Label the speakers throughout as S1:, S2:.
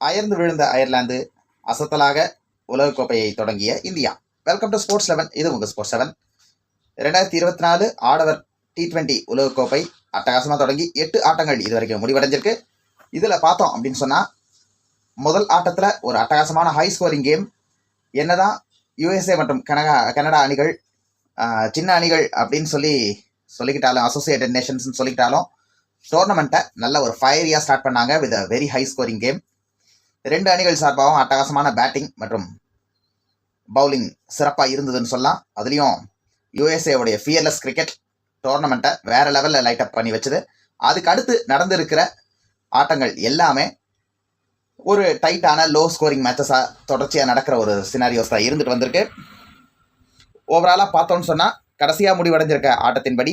S1: அயர்ந்து விழுந்த அயர்லாந்து அசத்தலாக உலகக்கோப்பையை தொடங்கிய India. Welcome to sports eleven இது உங்கள் ஸ்போர்ட்ஸ் லெவன் ரெண்டாயிரத்தி இருபத்தி நாலு ஆடவர் டி ட்வெண்ட்டி உலகக்கோப்பை அட்டகாசமாக தொடங்கி எட்டு ஆட்டங்கள் இது வரைக்கும் முடிவடைஞ்சிருக்கு. இதில் பார்த்தோம் அப்படின்னு சொன்னால் முதல் ஆட்டத்தில் ஒரு அட்டகாசமான ஹை ஸ்கோரிங் கேம் என்னதான் யுஎஸ்ஏ மற்றும் கனடா கனடா அணிகள் சின்ன அணிகள் அப்படின்னு சொல்லி சொல்லிக்கிட்டாலும் அசோசியேட்டட் நேஷன்ஸ்னு சொல்லிக்கிட்டாலும் டோர்னமெண்ட்டை நல்ல ஒரு ஃபயரியாக ஸ்டார்ட் பண்ணாங்க with very high scoring game ரெண்டு அணிகள் சார்பாகவும் அட்டகாசமான பேட்டிங் மற்றும் பவுலிங் சிறப்பாக இருந்ததுன்னு சொல்லலாம். அதுலேயும் யுஎஸ்ஏவுடைய ஃபியர்லெஸ் கிரிக்கெட் டோர்னமெண்ட்டை வேறு லெவலில் லைட் அப் பண்ணி வச்சது. அதுக்கு அடுத்து நடந்திருக்கிற ஆட்டங்கள் எல்லாமே ஒரு டைட்டான லோ ஸ்கோரிங் மேட்சஸாக தொடர்ச்சியாக நடக்கிற ஒரு சினாரியோஸ் தான் இருந்துட்டு வந்திருக்கு. ஓவராலாக பார்த்தோம்னு சொன்னால் கடைசியாக முடிவடைஞ்சிருக்க ஆட்டத்தின்படி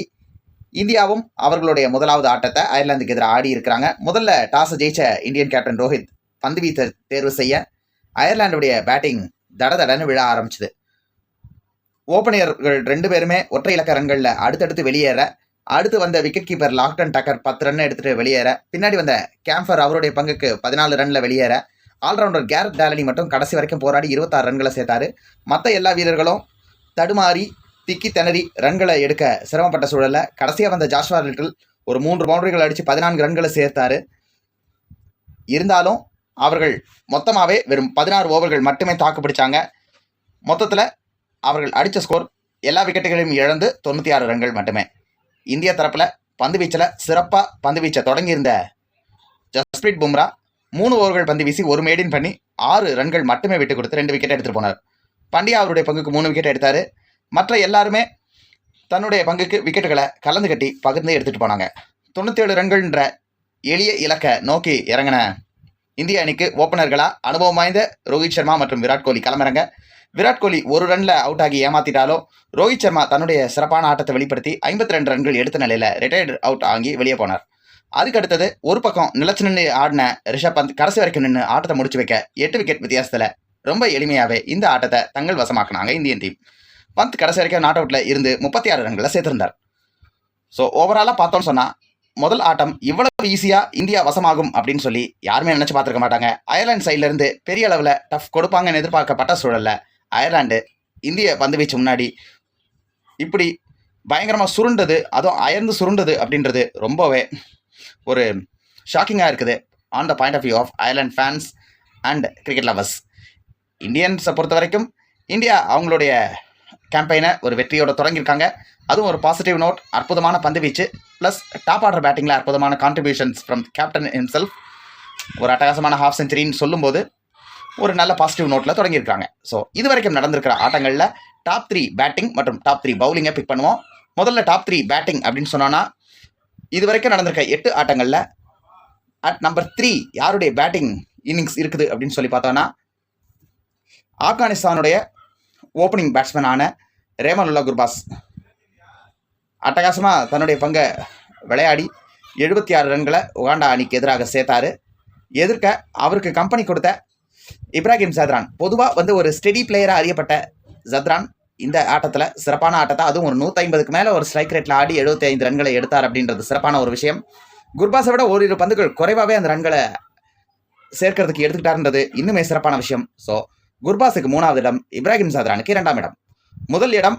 S1: இந்தியாவும் அவர்களுடைய முதலாவது ஆட்டத்தை அயர்லாந்துக்கு எதிராக ஆடி இருக்கிறாங்க. முதல்ல டாஸை ஜெயிச்ச இந்தியன் கேப்டன் ரோஹித் பந்து வீச்ச தேர்வு செய்ய அயர்லாண்டுடைய பேட்டிங் தட தடன்னு விழ ஆரம்பிச்சுது. ஓப்பனியர்கள் ரெண்டு பேருமே ஒற்றை இலக்க ரன்களில் அடுத்தடுத்து வெளியேற அடுத்து வந்த விக்கெட் கீப்பர் லாக்டன் டக்கர் பத்து ரன் எடுத்துட்டு வெளியேற பின்னாடி வந்த கேம்பர் அவருடைய பங்குக்கு பதினாலு ரன்ல வெளியேற ஆல்ரவுண்டர் கேரட் டேலனி மட்டும் கடைசி வரைக்கும் போராடி இருபத்தாறு ரன்களை சேர்த்தாரு. மற்ற எல்லா வீரர்களும் தடுமாறி திக்கி திணறி ரன்களை எடுக்க சிரமப்பட்ட சூழலில் கடைசியாக வந்த ஜாஷ்வா லிட்டில் ஒரு மூன்று பவுண்டரிகள் அடித்து பதினான்கு ரன்களை சேர்த்தாரு. இருந்தாலும் அவர்கள் மொத்தமாகவே வெறும் பதினாறு ஓவர்கள் மட்டுமே தாக்கு பிடிச்சாங்க. மொத்தத்தில் அவர்கள் அடித்த ஸ்கோர் எல்லா விக்கெட்டுகளையும் இழந்து தொண்ணூற்றி ஆறு ரன்கள் மட்டுமே. இந்திய தரப்பில் பந்து வீச்சில் சிறப்பாக பந்து வீச்சை தொடங்கியிருந்த ஜஸ்பிரீத் பும்ரா மூணு ஓவர்கள் பந்து வீசி ஒரு மேடின் பண்ணி ஆறு ரன்கள் மட்டுமே விட்டு கொடுத்து ரெண்டு விக்கெட் எடுத்துகிட்டு போனார். பண்டியா அவருடைய பங்குக்கு மூணு விக்கெட் எடுத்தார். மற்ற எல்லாருமே தன்னுடைய பங்குக்கு விக்கெட்டுகளை கலந்து கட்டி பகிர்ந்து எடுத்துகிட்டு போனாங்க. தொண்ணூற்றி ஏழு ரன்கள்ன்ற எளிய இலக்கை நோக்கி இறங்கின இந்திய அணிக்கு ஓப்பனர்களாக அனுபவம் வாய்ந்த ரோஹித் சர்மா மற்றும் விராட் கோலி களமிறங்க. விராட் கோலி ஒரு ரன்ல அவுட் ஆகி ஏமாத்திட்டாலும் ரோஹித் சர்மா தன்னுடைய சிறப்பான ஆட்டத்தை வெளிப்படுத்தி ஐம்பத்தி ரெண்டு ரன்கள் எடுத்த நிலையில ரிட்டையர்டு அவுட் ஆகி வெளியே போனார். அதுக்கு அடுத்தது ஒரு பக்கம் நிலச்சு நின்று ஆடின ரிஷப் பந்த் கடைசி வரைக்கும் நின்று ஆட்டத்தை முடிச்சு வைக்க எட்டு விக்கெட் வித்தியாசத்தில் ரொம்ப எளிமையாகவே இந்த ஆட்டத்தை தங்கள் வசமாக்குனாங்க இந்தியன் டீம் பந்த் கடைசி வரைக்கும் நாட் அவுட்ல இருந்து முப்பத்தி ஆறு ரன்களை சேர்த்திருந்தார். ஸோ ஓவராலாக பார்த்தோம்னு சொன்னால் முதல் ஆட்டம் இவ்வளவு ஈஸியா இந்தியா வசமாகும் அப்படின்னு சொல்லி யாருமே நினைச்சு பார்த்துருக்க மாட்டாங்க. அயர்லாந்து சைட்ல இருந்து பெரிய அளவில் டஃப் கொடுப்பாங்கன்னு எதிர்பார்க்கப்பட்ட சூழல்ல அயர்லாண்டு இந்திய பந்து வீச்சு முன்னாடி இப்படி பயங்கரமாக சுருண்டது அதுவும் அயர்ந்து சுருண்டது அப்படின்றது ரொம்பவே ஒரு ஷாக்கிங்காக இருக்குது. On the point of view of Ireland fans and cricket lovers இந்தியன்ஸை பொறுத்த வரைக்கும் இந்தியா அவங்களுடைய கேம்பெயினை ஒரு வெற்றியோட தொடங்கியிருக்காங்க. அதுவும் ஒரு பாசிட்டிவ் நோட் அற்புதமான பந்து வீச்சு ப்ளஸ் டாப் ஆர்டர் பேட்டிங்கில் அற்புதமான கான்ட்ரிபியூஷன்ஸ் ஃப்ரம் கேப்டன் himself. ஒரு அட்டகாசமான ஹாஃப் செஞ்சுரின்னு சொல்லும்போது ஒரு நல்ல பாசிட்டிவ் நோட்டில் தொடங்கியிருக்காங்க. ஸோ இது வரைக்கும் நடந்திருக்கிற ஆட்டங்களில் டாப் த்ரீ பேட்டிங் மற்றும் டாப் த்ரீ பவுலிங்கை பிக் பண்ணுவோம். முதல்ல டாப் த்ரீ பேட்டிங் அப்படின்னு சொன்னோன்னா இது வரைக்கும் நடந்திருக்க எட்டு ஆட்டங்களில் அட் நம்பர் த்ரீ யாருடைய பேட்டிங் இன்னிங்ஸ் இருக்குது அப்படின்னு சொல்லி பார்த்தோன்னா ஆப்கானிஸ்தானுடைய ஓப்பனிங் பேட்ஸ்மேனான ரேமனுல்லா குர்பாஸ். அட்டகாசமாக தன்னுடைய பங்கை விளையாடி எழுபத்தி ஆறு ரன்களை உகாண்டா அணிக்கு எதிராக சேர்த்தாரு. எதிர்க்க அவருக்கு கம்பெனி கொடுத்த இப்ராஹிம் ஜத்ரான் பொதுவாக வந்து ஒரு ஸ்டெடி பிளேயராக அறியப்பட்ட ஜத்ரான் இந்த ஆட்டத்தில் சிறப்பான ஆட்டத்தை. அதுவும் ஒரு நூற்றி ஐம்பதுக்கு மேலே ஒரு ஸ்ட்ரைக் ரேட்டில் ஆடி எழுபத்தி ஐந்து ரன்களை எடுத்தார் அப்படின்றது சிறப்பான ஒரு விஷயம். குர்பாஸை விட ஓரிரு பந்துகள் குறைவாகவே அந்த ரன்களை சேர்க்கறதுக்கு எடுத்துக்கிட்டாருன்றது இன்னுமே சிறப்பான விஷயம். ஸோ குர்பாஸுக்கு மூணாவது இடம் இப்ராஹிம் சாதரானுக்கு இரண்டாம் இடம். முதல் இடம்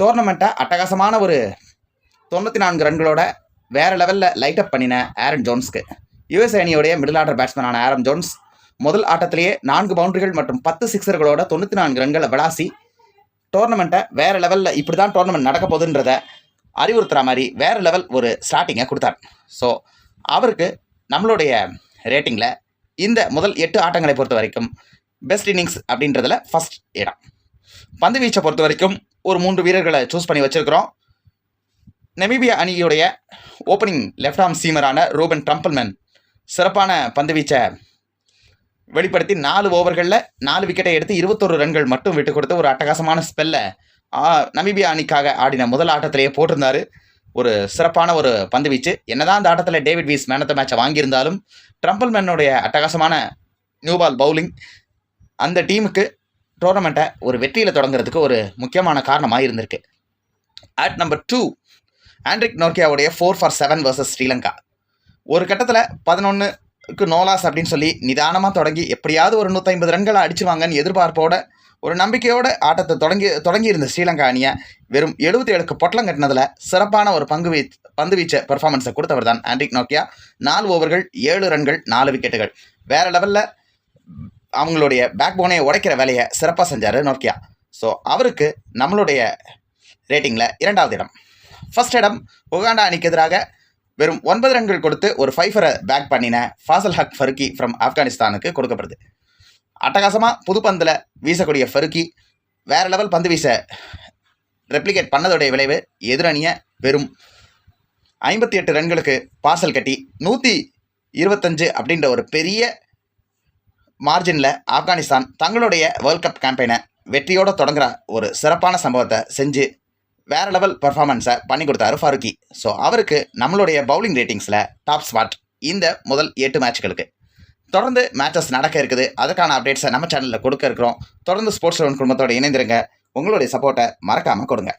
S1: டோர்னமெண்ட்டை அட்டகாசமான ஒரு தொண்ணூற்றி நான்கு ரன்களோட வேறு லெவலில் லைட் அப் பண்ணின ஆரன் ஜோன்ஸ்க்கு. யுஎஸ் அணியோடைய மிடில் ஆர்டர் பேட்ஸ்மேனான ஆரம் ஜோன்ஸ் முதல் ஆட்டத்திலேயே நான்கு பவுண்டரிகள் மற்றும் பத்து சிக்ஸர்களோட தொண்ணூற்றி நான்கு ரன்களை விளாசி டோர்னமெண்ட்டை வேறு லெவலில் இப்படி தான் டோர்னமெண்ட் நடக்க போகுதுன்றத அறிவுறுத்துகிற மாதிரி வேற லெவல் ஒரு ஸ்டார்டிங்கை கொடுத்தார். ஸோ அவருக்கு நம்மளுடைய ரேட்டிங்கில் இந்த முதல் எட்டு ஆட்டங்களை பொறுத்த வரைக்கும் பெஸ்ட் இன்னிங்ஸ் அப்படின்றதுல ஃபர்ஸ்ட் இடம். பந்து வீச்சை பொறுத்த வரைக்கும் ஒரு மூன்று வீரர்களை சூஸ் பண்ணி வச்சுருக்கிறோம். நெமிபியா அணியுடைய ஓப்பனிங் லெஃப்ட் ஆர்ம் சீமரான ரூபன் ட்ரம்பிள்மேன் சிறப்பான பந்து வீச்சை வெளிப்படுத்தி நாலு ஓவர்களில் நாலு விக்கெட்டை எடுத்து இருபத்தொரு ரன்கள் மட்டும் விட்டு கொடுத்து ஒரு அட்டகாசமான ஸ்பெல்ல நமீபியா அணிக்காக ஆடின முதல் ஆட்டத்திலேயே போட்டிருந்தாரு. ஒரு சிறப்பான ஒரு பந்து வீச்சு. என்னதான் அந்த ஆட்டத்தில் David Wiese man of the மேட்சை வாங்கியிருந்தாலும் ட்ரம்பிள்மேனுடைய அட்டகாசமான நியூ பால் பவுலிங் அந்த டீமுக்கு டோர்னமெண்ட்டை ஒரு வெற்றியில் தொடங்குறதுக்கு ஒரு முக்கியமான காரணமாக இருந்திருக்கு. At number two Anrich நோர்கியாவுடைய four for seven versus Sri Lanka. ஒரு கட்டத்தில் பதினொன்றுக்கு நோலாஸ் அப்படின்னு சொல்லி நிதானமாக தொடங்கி எப்படியாவது ஒரு நூற்றி ரன்களை அடிச்சுவாங்கன்னு எதிர்பார்ப்போட ஒரு நம்பிக்கையோட ஆட்டத்தை தொடங்கி தொடங்கியிருந்த ஸ்ரீலங்கா அணியை வெறும் எழுபத்தி ஏழுக்கு பொட்டலம் கட்டினதில் சிறப்பான ஒரு பங்கு வீ பந்து வீச்ச பர்ஃபார்மன்ஸை கொடுத்தவர் தான் ஆண்ட்ரிக் நோக்கியா நாலு ஓவர்கள் ஏழு ரன்கள் நாலு விக்கெட்டுகள் வேறு லெவலில் அவங்களுடைய பேக் போனை உடைக்கிற வேலையை சிறப்பாக செஞ்சார் நோக்கியா. ஸோ அவருக்கு நம்மளுடைய ரேட்டிங்கில் இரண்டாவது இடம். ஃபர்ஸ்ட் இடம் உகாண்டா அணிக்கு எதிராக வெறும் ஒன்பது ரன்கள் கொடுத்து ஒரு ஃபைஃபரை பேக் பண்ணின ஃபாசல் ஹக் ஃபருக்கி ஃப்ரம் ஆப்கானிஸ்தானுக்கு கொடுக்கப்படுது. அட்டகாசமாக புதுப்பந்தில் வீசக்கூடிய ஃபருக்கி வேற லெவல் பந்து வீச ரெப்ளிகேட் பண்ணதோடைய விளைவு எதிரணியை வெறும் ஐம்பத்தி எட்டு ரன்களுக்கு பார்சல் கட்டி நூற்றி இருபத்தஞ்சு அப்படின்ற ஒரு பெரிய மார்ஜினில் ஆப்கானிஸ்தான் தங்களுடைய வேர்ல்ட் கப் கேம்பெயினை வெற்றியோடு தொடங்குற ஒரு சிறப்பான சம்பவத்தை செஞ்சு வேறு லெவல் பெர்ஃபார்மன்ஸை பண்ணி கொடுத்தாரு ஃபாருக்கி ஸோ அவருக்கு நம்மளுடைய பவுலிங் ரேட்டிங்ஸில் டாப் ஸ்பாட் இந்த முதல் எட்டு மேட்ச்களுக்கு தொடர்ந்து மேட்சஸ் நடக்க இருக்குது. அதுக்கான அப்டேட்ஸை நம்ம சேனலில் கொடுக்க இருக்கிறோம். தொடர்ந்து ஸ்போர்ட்ஸ் லெவன் குடும்பத்தோட இணைந்திருங்க. உங்களுடைய சப்போர்ட்டை மறக்காமல் கொடுங்க.